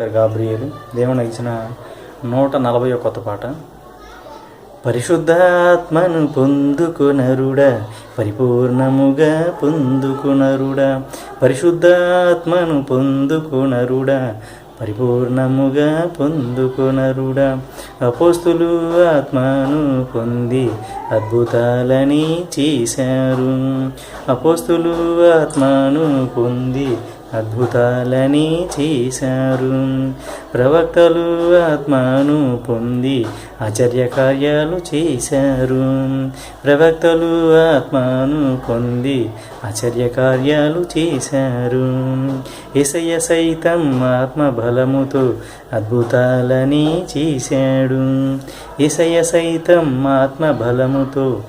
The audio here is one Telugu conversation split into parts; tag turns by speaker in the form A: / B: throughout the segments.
A: పేరు గాబ్రియలు. దేవుని ఇచ్చిన నూట నలభై కొత్త పాట. పరిశుద్ధాత్మను పొందుకునరుడా పరిపూర్ణముగా పొందుకునరుడా పరిశుద్ధాత్మను పొందుకునరుడా పరిపూర్ణముగా పొందుకునరుడా. అపోస్తులు ఆత్మను పొంది అద్భుతాలని చేశారు. అపోస్తులు ఆత్మను పొంది అద్భుతాలని చేశారు. ప్రవక్తలు ఆత్మను పొంది ఆచర్య కార్యాలు చేశారు. ప్రవక్తలు ఆత్మను పొంది ఆచర్య కార్యాలు చేశారు. ఎసయ సైతం ఆత్మ బలముతో అద్భుతాలని చేశాడు. ఎసయ సైతం ఆత్మ బలముతో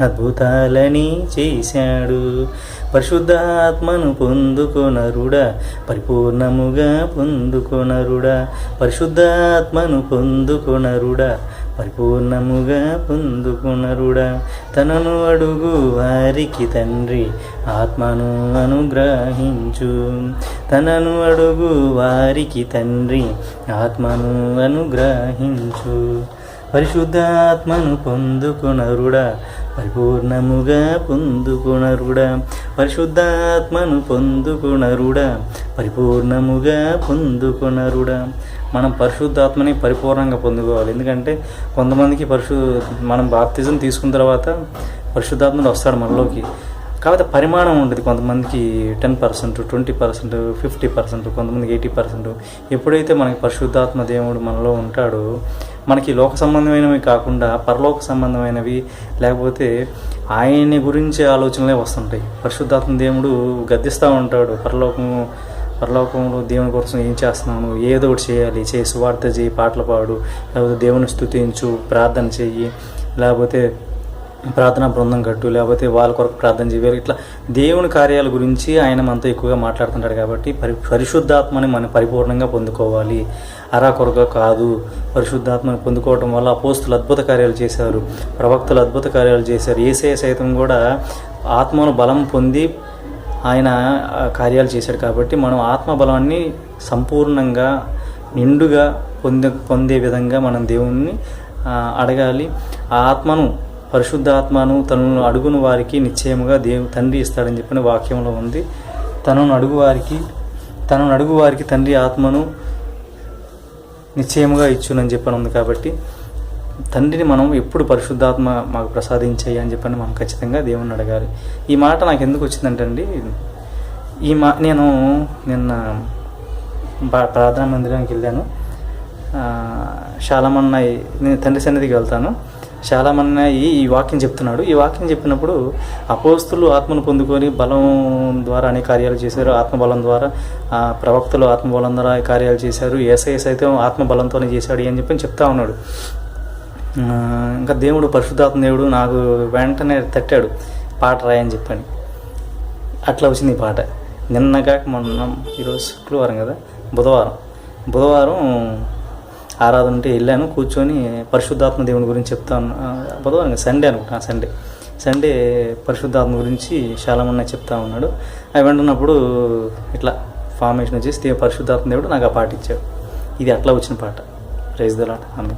A: అద్భుతాలని చేశాడు. పరిశుద్ధాత్మను పొందుకొనరుడా పరిపూర్ణముగా పొందుకొనరుడా పరిశుద్ధాత్మను పొందుకొనరుడా పరిపూర్ణముగా పొందుకొనరుడా. తనను అడుగు వారికి తండ్రి ఆత్మను అనుగ్రహించు. తనను అడుగు వారికి తండ్రి ఆత్మను అనుగ్రహించు. పరిశుద్ధాత్మను పొందుకునరుడా పరిపూర్ణముగా పొందుకునరుడా. పరిశుద్ధాత్మను పొందుకునరుడా పరిపూర్ణముగా పొందుకునరుడా. మనం పరిశుద్ధాత్మని పరిపూర్ణంగా పొందుకోవాలి. ఎందుకంటే కొంతమందికి పరిశు మనం బాప్తిజం తీసుకున్న తర్వాత పరిశుద్ధాత్మడు వస్తాడు మనలోకి. కాకపోతే పరిమాణం ఉంటుంది కొంతమందికి ten percent twenty percent fifty percent కొంతమందికి ఎయిటీ పర్సెంట్. ఎప్పుడైతే మనకి పరిశుద్ధాత్మ దేవుడు మనలో ఉంటాడో మనకి లోక సంబంధమైనవి కాకుండా పరలోక సంబంధమైనవి లేకపోతే ఆయన్ని గురించి ఆలోచనలే వస్తుంటాయి. పరిశుద్ధాత్మ దేవుడు గద్దిస్తూ ఉంటాడు పరలోకం పరలోకంలో దేవుని కోసం ఏం చేస్తున్నాను ఏదో ఒకటి చేయాలి చేసి సువార్త చేయి పాటలు పాడు లేకపోతే దేవుని స్థుతించు ప్రార్థన చెయ్యి లేకపోతే ప్రార్థనా బృందం కట్టు లేకపోతే వాళ్ళ కొరకు ప్రార్థన చేయాలి ఇట్లా దేవుని కార్యాల గురించి ఆయన మనతో ఎక్కువగా మాట్లాడుతుంటాడు కాబట్టి పరి పరిశుద్ధాత్మని మనం పరిపూర్ణంగా పొందుకోవాలి. అరా కొరగా కాదు. పరిశుద్ధాత్మని పొందుకోవటం వల్ల అపోస్తులు అద్భుత కార్యాలు చేశారు. ప్రవక్తలు అద్భుత కార్యాలు చేశారు. ఏసే సైతం కూడా ఆత్మను బలం పొంది ఆయన కార్యాలు చేశాడు కాబట్టి మనం ఆత్మ బలాన్ని సంపూర్ణంగా నిండుగా పొందే పొందే విధంగా మనం దేవుణ్ణి అడగాలి. ఆ ఆత్మను పరిశుద్ధాత్మను తనను అడుగును వారికి నిశ్చయముగా దేవు తండ్రి ఇస్తాడని చెప్పిన వాక్యంలో ఉంది. తనను అడుగు వారికి తనను అడుగు వారికి తండ్రి ఆత్మను నిశ్చయముగా ఇచ్చునని చెప్పని ఉంది కాబట్టి తండ్రిని మనం ఎప్పుడు పరిశుద్ధాత్మ మాకు ప్రసాదించాయి అని చెప్పని మనం ఖచ్చితంగా దేవుణ్ణి అడగాలి. ఈ మాట నాకు ఎందుకు వచ్చిందంటే అండి ఈ మా నేను నిన్న ప్రార్థనా మందిరానికి వెళ్ళాను. శాలమన్నాయి నేను తండ్రి సన్నిధికి వెళ్తాను. చాలామంది ఈ ఈ వాక్యం చెప్తున్నాడు. ఈ వాక్యం చెప్పినప్పుడు అపోస్తులు ఆత్మను పొందుకొని బలం ద్వారా అనేక కార్యాలు చేశారు. ఆత్మబలం ద్వారా ప్రవక్తలు ఆత్మబలం ద్వారా కార్యాలు చేశారు. ఏసఐ సైతం ఆత్మబలంతోనే చేశాడు అని చెప్పి చెప్తా ఉన్నాడు. ఇంకా దేవుడు పరిశుద్ధాత్మ దేవుడు నాకు వెంటనే తట్టాడు. పాట రాయని చెప్పని. అట్లా వచ్చింది ఈ పాట. నిన్నగాక మొన్న ఈరోజు శుక్రవారం కదా? బుధవారం. బుధవారం ఆరాధన ఉంటే వెళ్ళాను కూర్చొని పరిశుద్ధాత్మ దేవుని గురించి చెప్తాను. బుధవారం సండే అనుకుంటా సండే సండే పరిశుద్ధాత్మ గురించి చాలామంది చెప్తా ఉన్నాడు. అవి వింటున్నప్పుడు ఇట్లా ఫార్మేషన్ వచ్చేసి పరిశుద్ధాత్మ దేవుడు నాకు ఆ పాట ఇచ్చాడు ఇది అట్లా వచ్చిన పాట. ప్రైజ్ దలాట్ ఆమె